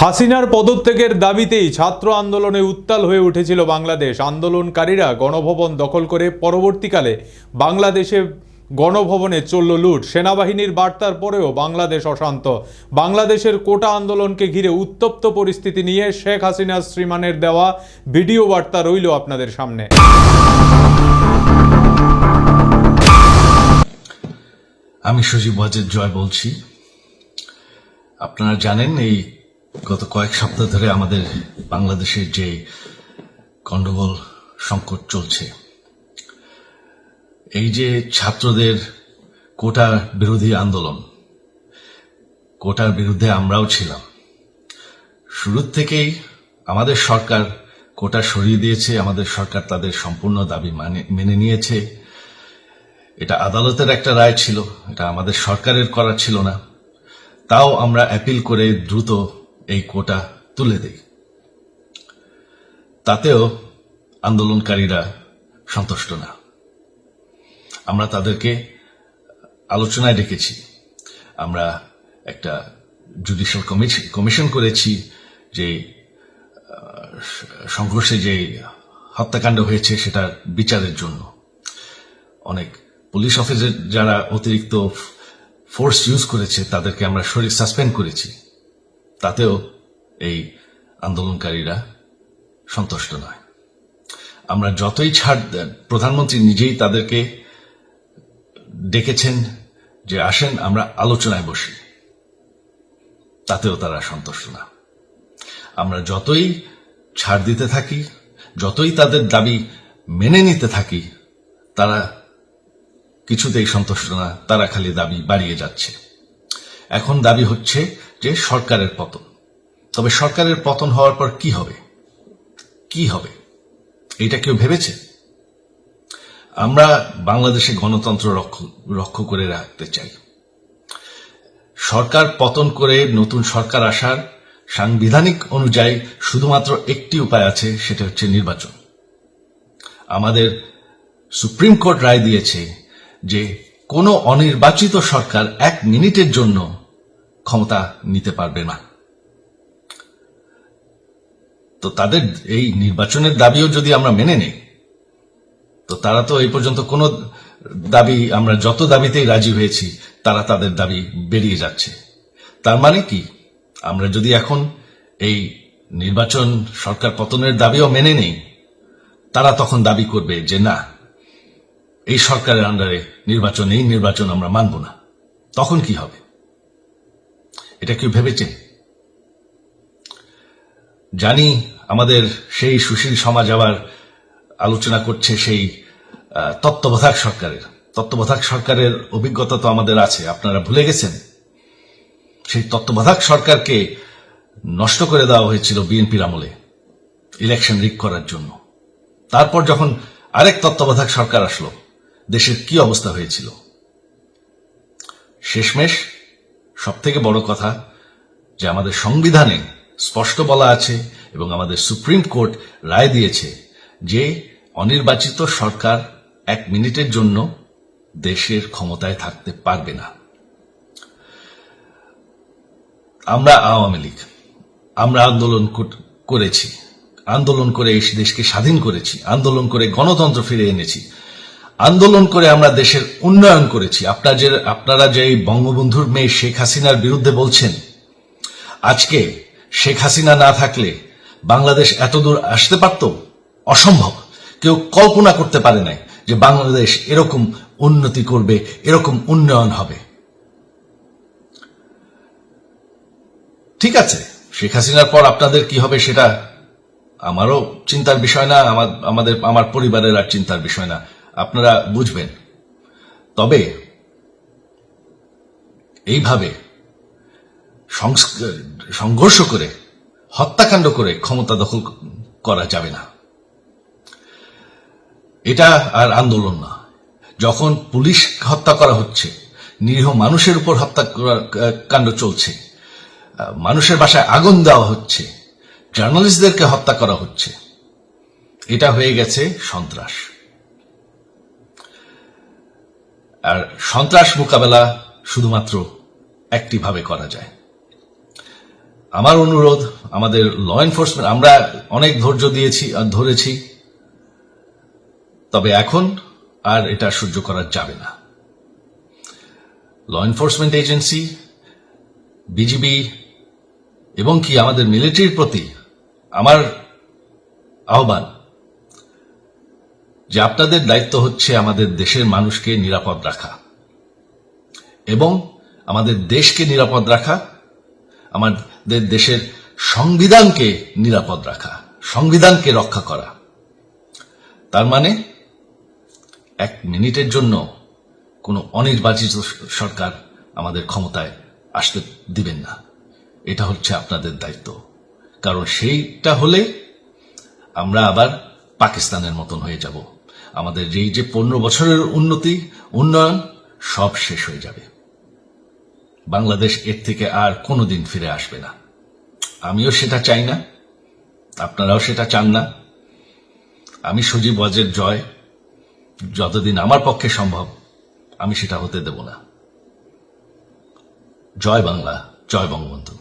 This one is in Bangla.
হাসিনার পদত্যাগের দাবিতেই ছাত্র আন্দোলনে উত্তাল হয়ে উঠেছিল বাংলাদেশ। আন্দোলনকারীরা গণভবন দখল করে পরবর্তীকালে বাংলাদেশে গণভবনে চলল লুট। সেনাবাহিনীর বার্তার পরেও বাংলাদেশ অশান্ত। বাংলাদেশের কোটা আন্দোলনকে ঘিরে উত্তপ্ত পরিস্থিতি নিয়ে শেখ হাসিনা শ্রীমানের দেওয়া ভিডিও বার্তা রইল আপনাদের সামনে। আমি সজীব জয় বলছি। আপনারা জানেন এই গত কয়েক সপ্তাহ ধরে আমাদের বাংলাদেশের যে গন্ডগোল সংকট চলছে, এই যে ছাত্রদের কোটা বিরোধী আন্দোলন, কোটার বিরুদ্ধে আমরাও ছিলাম। শুরুর থেকেই আমাদের সরকার কোটা সরিয়ে দিয়েছে, আমাদের সরকার তাদের সম্পূর্ণ দাবি মানে মেনে নিয়েছে। এটা আদালতের একটা রায় ছিল, এটা আমাদের সরকারের করা ছিল না। তাও আমরা অ্যাপিল করে দ্রুত এই কোটা তুলে দেই। তাতেও আন্দোলনকারীরা সন্তুষ্ট না। আমরা তাদেরকে আলোচনায় ডেকেছি। আমরা একটা জুডিশিয়াল কমিশন করেছি যে সংঘর্ষে যে হত্যাকাণ্ড হয়েছে সেটা বিচারের জন্য। অনেক পুলিশ অফিসার যারা অতিরিক্ত ফোর্স ইউজ করেছে, তাদেরকে আমরা শরীর সাসপেন্ড করেছি। তাতেও এই আন্দোলনকারীরা সন্তুষ্ট নয়। আমরা যতই ছাড় দেন, প্রধানমন্ত্রী নিজেই তাদেরকে ডেকেছেন যে আসেন, আমরা আলোচনায় বসি। তাতেও তারা সন্তুষ্ট না। আমরা যতই ছাড় দিতে থাকি, যতই তাদের দাবি মেনে নিতে থাকি, তারা কিছুতেই সন্তুষ্ট না, তারা খালি দাবি বাড়িয়ে যাচ্ছে। এখন দাবি হচ্ছে যে সরকারের পতন। তবে সরকারের পতন হওয়ার পর কি হবে? কি হবে? এটা কেউ ভেবেছে? আমরা বাংলাদেশে গণতন্ত্র রক্ষ করে রাখতে চাই। সরকার পতন করে নতুন সরকার আসার সাংবিধানিক অনুযায়ী শুধুমাত্র একটি উপায় আছে, সেটা হচ্ছে নির্বাচন। আমাদের সুপ্রিম কোর্ট রায় দিয়েছে যে কোনো অনির্বাচিত সরকার এক মিনিটের জন্য ক্ষমতা নিতে পারবে না। তো তাদের এই নির্বাচনের দাবিও যদি আমরা মেনে নেই, তো তারা তো এই পর্যন্ত কোনো দাবি, আমরা যত দাবিতেই রাজি হয়েছি, তারা তাদের দাবি বেরিয়ে যাচ্ছে। তার মানে কি? আমরা যদি এখন এই নির্বাচন সরকার পতনের দাবিও মেনে নেই, তারা তখন দাবি করবে যে না, এই সরকারের আন্ডারে নির্বাচন, এই নির্বাচন আমরা মানব না। তখন কি হবে? এটা কেউ ভেবেছে? জানি আমাদের সেই সুশীল সমাজ আবার আলোচনা করছে সেই তত্ত্বাবধায়ক সরকারের। তত্ত্বাবধায়ক সরকারের অভিজ্ঞতা তো আমাদের আছে, আপনারা ভুলে গেছেন? সেই তত্ত্বাবধায়ক সরকারকে নষ্ট করে দেওয়া হয়েছিল বিএনপির আমলে, ইলেকশন রিক করার জন্য। তারপর যখন আরেক তত্ত্বাবধায়ক সরকার আসলো, দেশের কি অবস্থা হয়েছিল? শেষমেশ সব থেকে বড় কথা যে আমাদের সংবিধানে স্পষ্ট বলা আছে এবং আমাদের সুপ্রিম কোর্ট রায় দিয়েছে যে অনির্বাচিত সরকার এক মিনিটের জন্য দেশের ক্ষমতায় থাকতে পারবে না। আমরা আওয়ামী লীগ, আমরা আন্দোলন কর- করেছি, আন্দোলন করে এই দেশকে স্বাধীন করেছি, আন্দোলন করে গণতন্ত্র ফিরে এনেছি। আন্দোলন করে আমরা দেশের উন্নয়ন করেছি। আপনারা যে আপনারা যে বঙ্গবন্ধুর মেয়ে শেখ হাসিনার বিরুদ্ধে বলছেন, আজকে শেখ হাসিনা না থাকলে বাংলাদেশ এতদূর আসতে পারত? অসম্ভব। কেউ কল্পনা করতে পারে নাই যে বাংলাদেশ এরকম উন্নতি করবে, এরকম উন্নয়ন হবে। ঠিক আছে, শেখ হাসিনার পর আপনাদের কি হবে সেটা আমারও চিন্তার বিষয় না আমাদের আমার পরিবারের আর চিন্তার বিষয় না। আপনারা বুঝবেন। তবে এইভাবে সংঘর্ষ করে, হত্যাকাণ্ড করে ক্ষমতা দখল করা যাবে না। এটা আর আন্দোলন না। যখন পুলিশ হত্যা করা হচ্ছে, নিরীহ মানুষের উপর হত্যা কাণ্ড চলছে মানুষের বাসায় আগুন দেওয়া হচ্ছে, জার্নালিস্টদেরকে হত্যা করা হচ্ছে, এটা হয়ে গেছে সন্ত্রাস। আর সন্ত্রাস মোকাবেলা শুধুমাত্র একটি ভাবে করা যায়। আমার অনুরোধ, আমাদের ল এনফোর্সমেন্ট আমরা অনেক ধৈর্য দিয়েছি আর ধরেছি, তবে এখন আর এটা সহ্য করা যাবে না। ল এনফোর্সমেন্ট এজেন্সি বিজিবি এবং কি আমাদের মিলিটারির প্রতি আমার আহ্বান যে আপনাদের দায়িত্ব হচ্ছে আমাদের দেশের মানুষকে নিরাপদ রাখা। এবং আমাদের দেশকে নিরাপদ রাখা, আমাদের দেশের সংবিধানকে নিরাপদ রাখা, সংবিধানকে রক্ষা করা। তার মানে এক মিনিটের জন্য কোনো অনির্বাচিত সরকার আমাদের ক্ষমতায় আসতে দিবেন না। এটা হচ্ছে আপনাদের দায়িত্ব। কারণ সেইটা হলে আমরা আবার পাকিস্তানের মতন হয়ে যাব। আমাদের যেই যে পনেরো বছরের উন্নতি, উন্নয়ন, সব শেষ হয়ে যাবে। বাংলাদেশ এর থেকে আর কোনোদিন ফিরে আসবে না। আমিও সেটা চাই না। আপনারাও সেটা চান না। আমি সজীব ওয়াজের জয়। যতদিন আমার পক্ষে সম্ভব, আমি সেটা হতে দেব না। জয় বাংলা, জয় বঙ্গবন্ধু।